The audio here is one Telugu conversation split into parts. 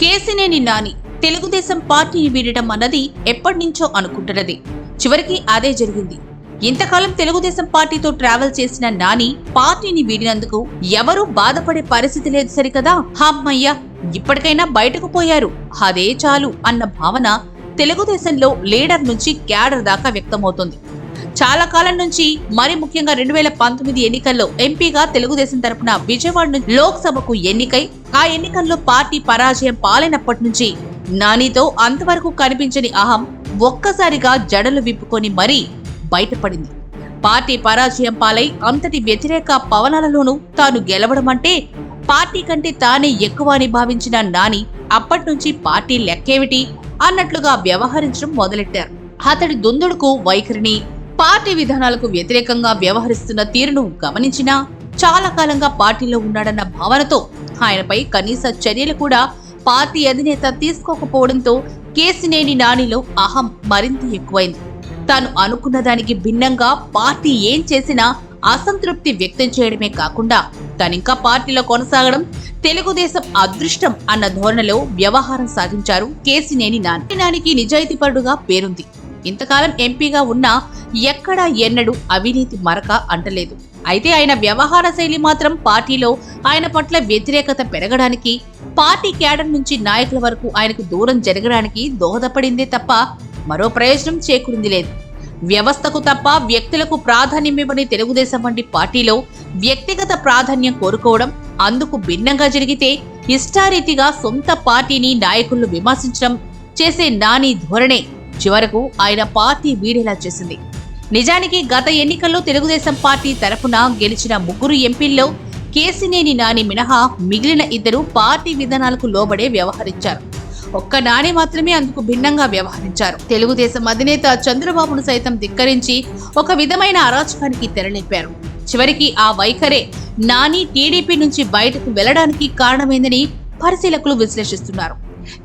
కేసినేని నాని తెలుగుదేశం పార్టీని వీడటం అన్నది ఎప్పటినుంచో అనుకుంటున్నది. చివరికి అదే జరిగింది. ఇంతకాలం తెలుగుదేశం పార్టీతో ట్రావెల్ చేసిన నాని పార్టీని వీడినందుకు ఎవరూ బాధపడే పరిస్థితి లేదు సరికదా? హమ్మయ్య! ఇప్పటికైనా బయటకు పోయారు. అదే చాలు అన్న భావన తెలుగుదేశంలో లీడర్ నుంచి క్యాడర్ దాకా వ్యక్తమవుతుంది. చాలా కాలం నుంచి మరి ముఖ్యంగా రెండు వేల పంతొమ్మిది ఎన్నికల్లో ఎంపీగా తెలుగుదేశం తరపున విజయవాడ నుంచి లోక్సభకు ఎన్నికై ఆ ఎన్నికల్లో పార్టీ పరాజయం పాలైనప్పటి నుంచి నానితో అంతవరకు కనిపించని అహం ఒక్కసారిగా జడలు విప్పుకొని మరీ బయటపడింది. పార్టీ పరాజయం పాలై అంతటి వ్యతిరేక పవనాలలోనూ తాను గెలవడం అంటే పార్టీ కంటే తానే ఎక్కువ అని భావించిన నాని అప్పటి నుంచి పార్టీ లెక్కేమిటి అన్నట్లుగా వ్యవహరించడం మొదలెట్టారు. అతడి దుందుడుకు వైఖరిని పార్టీ విధానాలకు వ్యతిరేకంగా వ్యవహరిస్తున్న తీరును గమనించినా చాలా కాలంగా పార్టీలో ఉన్నాడన్న భావనతో ఆయనపై కనీస చర్యలు కూడా పార్టీ అధినేత తీసుకోకపోవడంతో కేసినేని నానిలో అహం మరింత ఎక్కువైంది. తాను అనుకున్న దానికి భిన్నంగా పార్టీ ఏం చేసినా అసంతృప్తి వ్యక్తం చేయడమే కాకుండా తనింకా పార్టీలో కొనసాగడం తెలుగుదేశం అదృష్టం అన్న ధోరణిలో వ్యవహారం సాగించారు కేసినేని నాని. నానికి నిజాయితీపరుడుగా పేరుంది. ఇంతకాలం ఎంపీగా ఉన్నా ఎక్కడా ఎన్నడూ అవినీతి మరక అంటలేదు. అయితే ఆయన వ్యవహార శైలి మాత్రం పార్టీలో ఆయన పట్ల వ్యతిరేకత పెరగడానికి పార్టీ క్యాడర్ నుంచి నాయకుల వరకు ఆయనకు దూరం జరగడానికి దోహదపడిందే తప్ప మరో ప్రయోజనం చేకూరింది లేదు. వ్యవస్థకు తప్ప వ్యక్తులకు ప్రాధాన్యమివ్వని తెలుగుదేశం వంటి పార్టీలో వ్యక్తిగత ప్రాధాన్యం కోరుకోవడం అందుకు భిన్నంగా జరిగితే ఇష్టారీతిగా సొంత పార్టీని నాయకులను విమర్శించడం చేసే నాని ధోరణే చివరకు ఆయన పార్టీ వీడేలా చేసింది. నిజానికి గత ఎన్నికల్లో తెలుగుదేశం పార్టీ తరఫున గెలిచిన ముగ్గురు ఎంపీల్లో కేసినేని నాని మినహా మిగిలిన ఇద్దరు పార్టీ విధానాలకు లోబడే వ్యవహరించారు. ఒక్క నాని మాత్రమే అందుకు భిన్నంగా వ్యవహరించారు. తెలుగుదేశం అధినేత చంద్రబాబును సైతం ధిక్కరించి ఒక విధమైన అరాచకానికి తెరలేపారు. చివరికి ఆ వైఖరే నాని టీడీపీ నుంచి బయటకు వెళ్ళడానికి కారణమైందని పరిశీలకులు విశ్లేషిస్తున్నారు.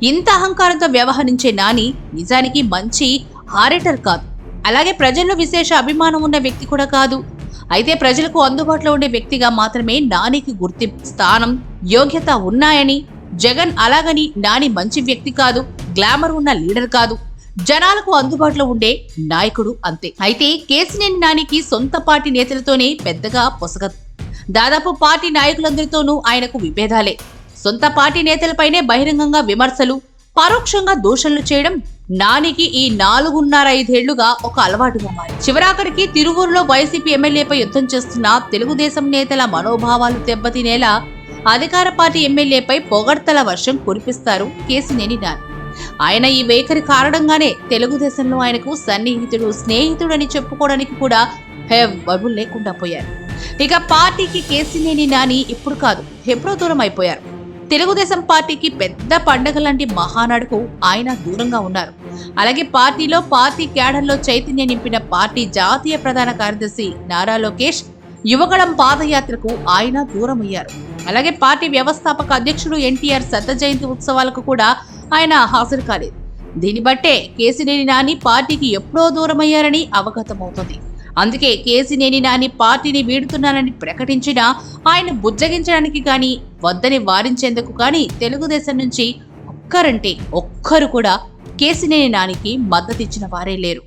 ఇంత అహంకారంతో వ్యవహరించే నాని నిజానికి మంచి ఆరేటర్ కాదు. అలాగే ప్రజల్లో విశేష అభిమానం ఉన్న వ్యక్తి కూడా కాదు. అయితే ప్రజలకు అందుబాటులో ఉండే వ్యక్తిగా మాత్రమే నానికి గుర్తింపు స్థానం యోగ్యత ఉన్నాయని జగన్ అలాగని నాని మంచి వ్యక్తి కాదు గ్లామర్ ఉన్న లీడర్ కాదు. జనాలకు అందుబాటులో ఉండే నాయకుడు అంతే. అయితే కేసినేని నానికి సొంత పార్టీ నేతలతోనే పెద్దగా పొసగదు. దాదాపు పార్టీ నాయకులందరితోనూ ఆయనకు విభేదాలే. సొంత పార్టీ నేతలపైనే బహిరంగంగా విమర్శలు పరోక్షంగా దూషణలు చేయడం నానికి ఈ నాలుగున్నర ఐదేళ్ళుగా ఒక అలవాటుగా మారింది చివరాఖరికి తిరువూరులో వైసీపీ ఎమ్మెల్యేపై యుద్ధం చేస్తున్న తెలుగుదేశం నేతల మనోభావాలు దెబ్బతినేలా అధికార పార్టీ ఎమ్మెల్యేపై పొగడ్తల వర్షం కురిపిస్తారు కేసినేని నాని. ఆయన ఈ వైఖరి కారణంగానే తెలుగుదేశంలో ఆయనకు సన్నిహితుడు స్నేహితుడని చెప్పుకోవడానికి కూడా ఎవ్వరూ లేకుండా పోయారు. ఇక పార్టీకి కేసినేని నాని ఇప్పుడు కాదు ఎప్పుడో దూరం అయిపోయారు. తెలుగుదేశం పార్టీకి పెద్ద పండగ లాంటి మహానాడుకు ఆయన దూరంగా ఉన్నారు. అలాగే పార్టీలో పార్టీ క్యాడర్లో చైతన్యం నింపిన పార్టీ జాతీయ ప్రధాన కార్యదర్శి నారా లోకేష్ యువగళం పాదయాత్రకు ఆయన దూరమయ్యారు. అలాగే పార్టీ వ్యవస్థాపక అధ్యక్షుడు ఎన్టీఆర్ శత జయంతి ఉత్సవాలకు కూడా ఆయన హాజరు కాలేదు. దీన్ని బట్టే కేసినేని నాని పార్టీకి ఎప్పుడో దూరమయ్యారని అవగతమవుతుంది. అందుకే కేసినేని నాని పార్టీని వీడుతున్నానని ప్రకటించినా ఆయన బుజ్జగించడానికి కానీ వద్దని వారించేందుకు కానీ తెలుగుదేశం నుంచి ఒక్కరంటే ఒక్కరు కూడా కేసినేని నానికి మద్దతిచ్చిన వారే లేరు.